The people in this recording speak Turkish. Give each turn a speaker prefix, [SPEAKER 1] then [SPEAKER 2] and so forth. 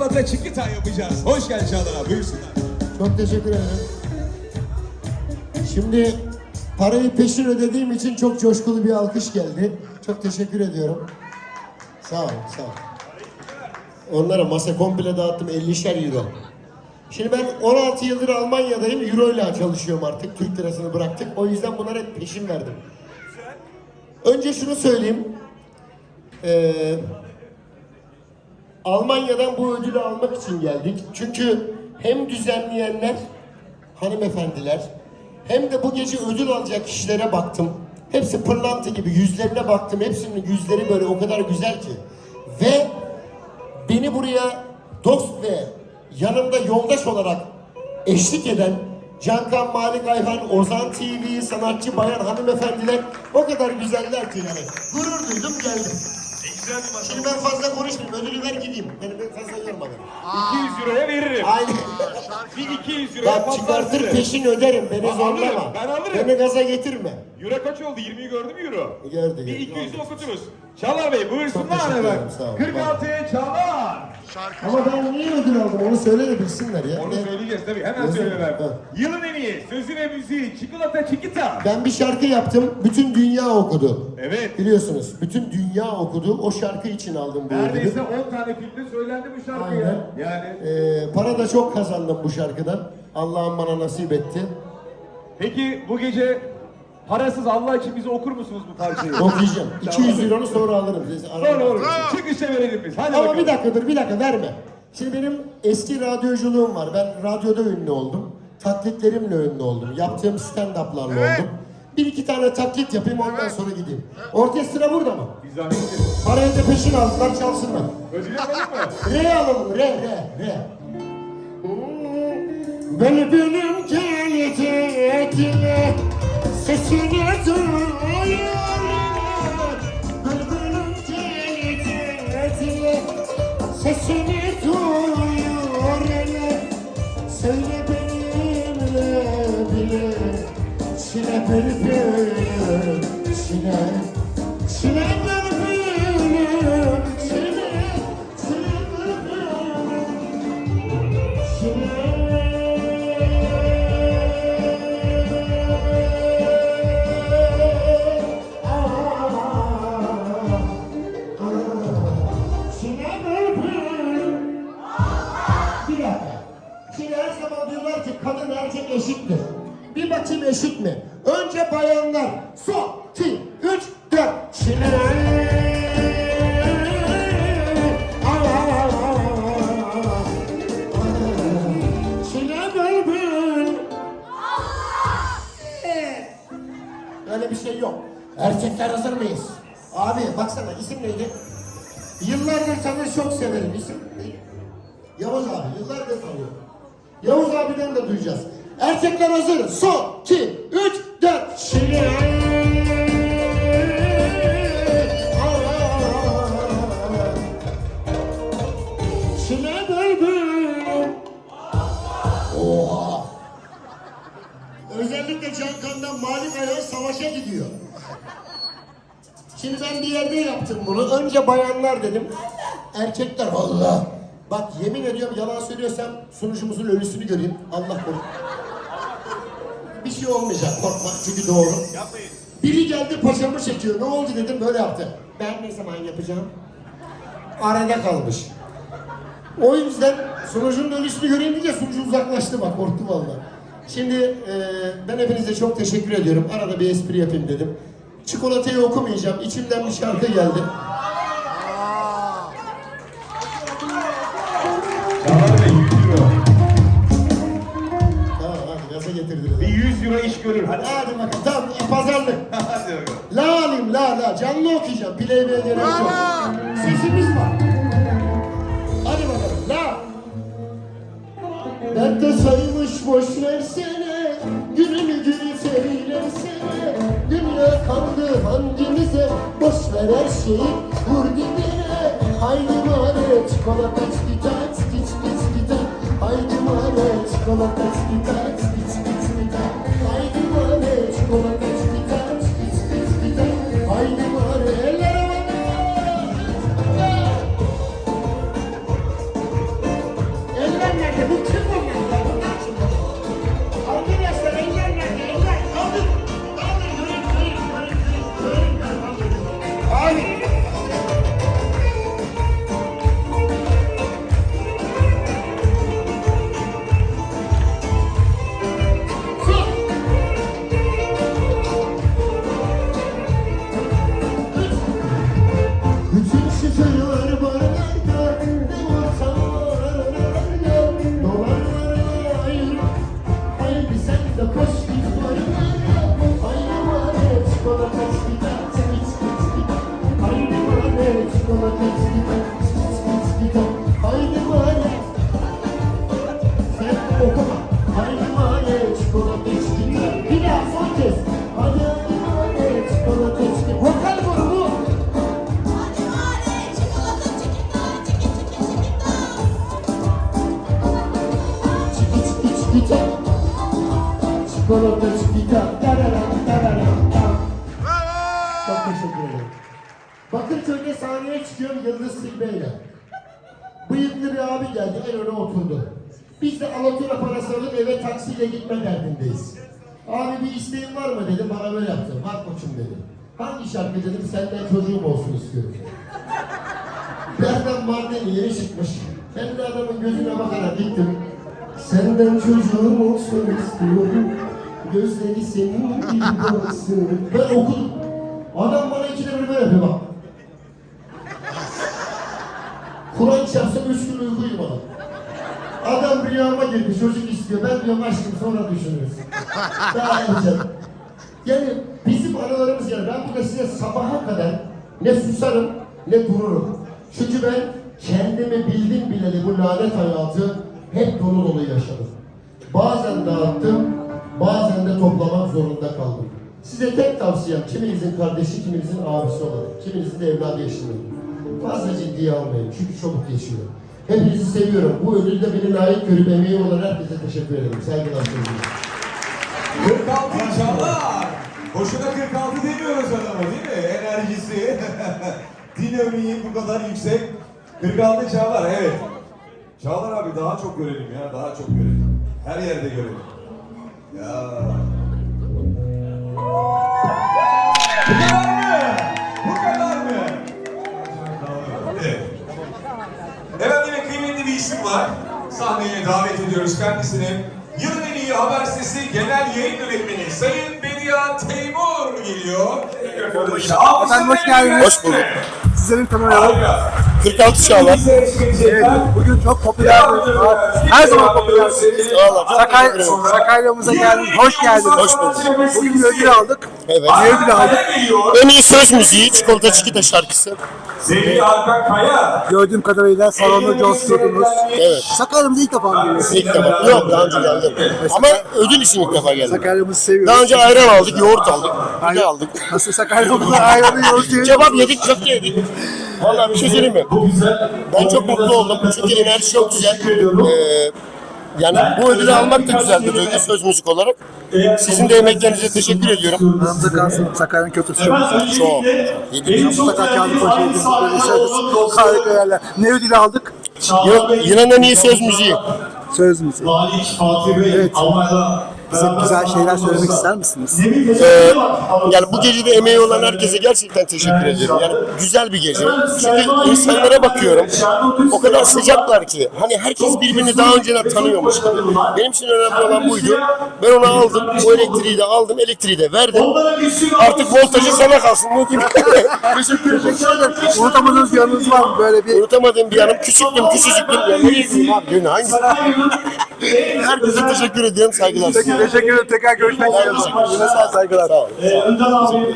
[SPEAKER 1] çikolata çikita yapacağız. Hoş geldin Çağlar buyursunlar.
[SPEAKER 2] Çok teşekkür ederim. Şimdi parayı peşin ödediğim için çok coşkulu bir alkış geldi. Çok teşekkür ediyorum. Sağ ol, sağ ol. Onlara masa komple dağıttım 50'şer euro. Şimdi ben 16 yıldır Almanya'dayım. Euro ile çalışıyorum artık. Türk lirasını bıraktık. O yüzden bunlara hep peşin verdim. Önce şunu söyleyeyim. Ee, Almanya'dan bu ödülü almak için geldik. Çünkü hem düzenleyenler, hanımefendiler, hem de bu gece ödül alacak kişilere baktım. Hepsi pırlanta gibi yüzlerine baktım. Hepsinin yüzleri böyle o kadar güzel ki. Ve beni buraya dost ve yanımda yoldaş olarak eşlik eden Cankan Malik Ayhan, Ozan TV, sanatçı bayan hanımefendiler o kadar güzeller ki yani. Gurur duydum geldim. Şimdi ben fazla konuşmayayım. Ödülü ver gideyim. Beni ben fazla yorma beni.
[SPEAKER 3] 200 euroya veririm.
[SPEAKER 2] Aynen.
[SPEAKER 3] Bir 200 euroya
[SPEAKER 2] çıkartır
[SPEAKER 3] patlarsın.
[SPEAKER 2] peşin öderim. Beni
[SPEAKER 3] Ben alırım,
[SPEAKER 2] zorlama.
[SPEAKER 3] ben alırım.
[SPEAKER 2] Beni gaza getirme.
[SPEAKER 3] Euro kaç oldu? 20'yi gördü mü euro?
[SPEAKER 2] Gördü,
[SPEAKER 3] Bir
[SPEAKER 2] gördü.
[SPEAKER 3] 200 okutunuz. Çağlar Bey buyursunlar hemen.
[SPEAKER 2] sağ olun.
[SPEAKER 3] 46'ya Çağlar.
[SPEAKER 2] Ama ben niye ödül aldım onu söyle de bilsinler ya.
[SPEAKER 3] Onu
[SPEAKER 2] Ne?
[SPEAKER 3] söyleyeceğiz tabii. Hemen
[SPEAKER 2] Nasıl?
[SPEAKER 3] söyleyelim.
[SPEAKER 2] Ha.
[SPEAKER 3] Yılın en iyi sözü ve müziği Çikolata Çikita.
[SPEAKER 2] Ben bir şarkı yaptım. Bütün dünya okudu.
[SPEAKER 3] Evet.
[SPEAKER 2] Biliyorsunuz. Bütün dünya okudu. O şarkı için aldım bu ödülü.
[SPEAKER 3] Neredeyse 10 tane filmde söylendi bu şarkı
[SPEAKER 2] Aynen.
[SPEAKER 3] ya. Yani.
[SPEAKER 2] Ee, para da çok kazandım bu şarkıdan. Allah'ım bana nasip etti.
[SPEAKER 3] Peki bu gece parasız Allah için bize okur musunuz bu parçayı?
[SPEAKER 2] Okuyacağım. 200 euronu sonra alırım. Siz
[SPEAKER 3] Sonra olur. Çıkışa verelim biz. Hadi
[SPEAKER 2] Ama
[SPEAKER 3] bakalım.
[SPEAKER 2] bir dakika dur bir dakika verme. Şimdi benim eski radyoculuğum var. Ben radyoda ünlü oldum. Taklitlerimle ünlü oldum. Yaptığım stand-up'larla oldum. Bir iki tane taklit yapayım ondan sonra gideyim. Orkestra burada mı?
[SPEAKER 3] Bir zahmet edin.
[SPEAKER 2] Parayı da peşin aldılar çalsınlar.
[SPEAKER 3] Ödül yapalım mı?
[SPEAKER 2] Re alalım re re re. Bülbülüm geldi etine sesini duyuyor. Bülbülüm geldi etine sesini duyuyor. Söyle benimle bile çile bülbülüm çile bülbülüm Bir eşit mi? Önce bayanlar. Son, iki, üç, dört. Bülbül. Öyle bir şey yok. Erkekler hazır mıyız? Abi baksana isim neydi? Yıllardır seni çok severim. İsim neydi? Yavuz abi yıllardır tanıyorum. Yavuz abiden de duyacağız. Erkekler hazır. Son, iki, üç, dört. Bülbül. Oha. Özellikle Cankan'dan Malik Ayhan savaşa gidiyor. Şimdi ben bir yerde yaptım bunu. Önce bayanlar dedim. Erkekler Allah. Bak yemin ediyorum yalan söylüyorsam sunucumuzun ölüsünü göreyim. Allah korusun. Bir şey olmayacak korkma çünkü doğru.
[SPEAKER 3] Yapmayın.
[SPEAKER 2] Biri geldi paçamı çekiyor. Ne oldu dedim böyle yaptı. Ben ne zaman yapacağım? Arada kalmış. O yüzden sunucunun ölüsünü göreyim diye sunucu uzaklaştı bak korktu vallahi. Şimdi e, ben hepinize çok teşekkür ediyorum. Arada bir espri yapayım dedim. Çikolatayı okumayacağım. İçimden bir şarkı geldi.
[SPEAKER 3] Bir 100 euro iş görür. Hadi.
[SPEAKER 2] Hadi bakalım tamam pazarlık.
[SPEAKER 3] Hadi bakalım.
[SPEAKER 2] La alayım la la canlı okuyacağım. Playback'e gerek yok. Sesimiz var. Hadi bakalım la. Dertte saymış boş versene Günümü günü seylersene Dünya kaldı hangimize Boş ver her şeyi vur dibine Haydi mare çikolata çikolata Çiç çiç çikolata Haydi mare çikolata çikolata çikolatası gidiyor. Bir daha herkes. Hadi hadi çikolatası gidiyor. Vokal grubu. Hadi hadi çikolatası gidiyor. Çiki çiki çiki Çiki çiki çiki çiki. Çikolatası gidiyor. Dararam dararam dam. Çok teşekkür ederim. Bakırköy'de sahneye çıkıyorum Yıldız Silbe'yle. Bıyıklı bir abi geldi en öne oturdu. Biz de alatura parası alıp eve taksiyle gitme derdindeyiz. Abi bir isteğin var mı dedim bana böyle yaptı. Bak koçum dedi. Hangi şarkı dedim senden çocuğum olsun istiyorum. Berdan Mardin yeni çıkmış. Ben de adamın gözüne bakarak gittim. Senden çocuğum olsun istiyorum. Gözleri senin gibi baksın. Ben okudum. Adam bana ikide bir böyle yapıyor bak. Kur'an çarpsam üç gün uyku. Adam rüyama girdi, çocuk istiyor. Ben diyorum aşkım sonra düşünürüz. Daha yapacağım. Yani bizim analarımız yani ben burada size sabaha kadar ne susarım ne dururum. Çünkü ben kendimi bildim bileli bu lanet hayatı hep dolu dolu yaşadım. Bazen dağıttım, bazen de toplamak zorunda kaldım. Size tek tavsiyem kiminizin kardeşi, kiminizin abisi olarak, kiminizin de evladı yaşında. Fazla ciddiye almayın çünkü çabuk geçiyor. Hepinizi seviyorum. Bu ödülü de beni layık görüp emeği olan herkese teşekkür ederim. Saygılar sunuyorum.
[SPEAKER 1] 46 Çağlar. Boşuna 46 demiyoruz adama değil mi? Enerjisi, dinamiği bu kadar yüksek. 46 Çağlar evet. Çağlar abi daha çok görelim ya, daha çok görelim. Her yerde görelim. Ya. Ediyoruz kendisini. Yılın en iyi haber sitesi genel yayın yönetmeni Sayın Bedia Teymur geliyor.
[SPEAKER 4] Efendim hoş geldiniz.
[SPEAKER 2] Hoş bulduk.
[SPEAKER 4] Sizleri tanıyalım.
[SPEAKER 2] 46 Çağlar.
[SPEAKER 4] Evet, bugün çok popüler. Her zaman
[SPEAKER 2] çok
[SPEAKER 4] Sakay. Sakarya'mıza geldiniz. Hoş geldiniz.
[SPEAKER 2] Hoş bulduk.
[SPEAKER 4] Bugün bir ödül aldık.
[SPEAKER 2] Evet.
[SPEAKER 4] Ne ödül aldık?
[SPEAKER 2] En iyi söz müziği Çikolata Çikita şarkısı.
[SPEAKER 1] Sevgili Hakan Kaya.
[SPEAKER 4] Gördüğüm kadarıyla salonda coşturdunuz.
[SPEAKER 2] Evet.
[SPEAKER 4] Sakarya'mıza ilk defa geliyorsunuz?
[SPEAKER 2] İlk defa. Yok daha önce geldim. Ama ödül için ilk defa geldim.
[SPEAKER 4] Sakarya'mızı seviyoruz.
[SPEAKER 2] Daha önce ayran aldık, yoğurt aldık. De aldık.
[SPEAKER 4] Nasıl Sakarya'mıza ayranı yoğurt
[SPEAKER 2] Kebap yedik, köfte yedik. Valla bir şey söyleyeyim mi? Ben çok mutlu oldum. Çünkü enerji çok güzel. Ee, yani bu ödülü almak da güzel bir duygu söz müzik olarak. Sizin de emeklerinize teşekkür ediyorum.
[SPEAKER 4] Aramızda kalsın. Sakarya'nın köftesi çok.
[SPEAKER 2] Çok. Yedik.
[SPEAKER 4] Mutlaka kağıdı koşuyoruz. Harika yerler. Ne ödülü aldık?
[SPEAKER 2] Yıl- Yılın en iyi söz müziği.
[SPEAKER 4] Söz müziği.
[SPEAKER 5] Malik Fatih Bey
[SPEAKER 4] Evet. Bize güzel şeyler söylemek ister misiniz?
[SPEAKER 2] Ee, yani bu gecede emeği olan herkese gerçekten teşekkür ediyorum. Yani güzel bir gece. Çünkü insanlara bakıyorum. O kadar sıcaklar ki. Hani herkes birbirini daha önceden tanıyormuş gibi. Benim için önemli olan buydu. Ben onu aldım. O elektriği de aldım. Elektriği de verdim. Artık voltajı sana kalsın. Diyeyim? teşekkür ederim.
[SPEAKER 4] Unutamadığınız bir anınız var mı? Böyle bir
[SPEAKER 2] Unutamadığım bir yanım. Küçüktüm, küçücüktüm. Ya ne abi? Herkese teşekkür ediyorum. Saygılar.
[SPEAKER 4] Teşekkür ederim. Tekrar görüşmek üzere. Yine sağ saygılar.
[SPEAKER 2] Sağ olun.
[SPEAKER 5] Önder abi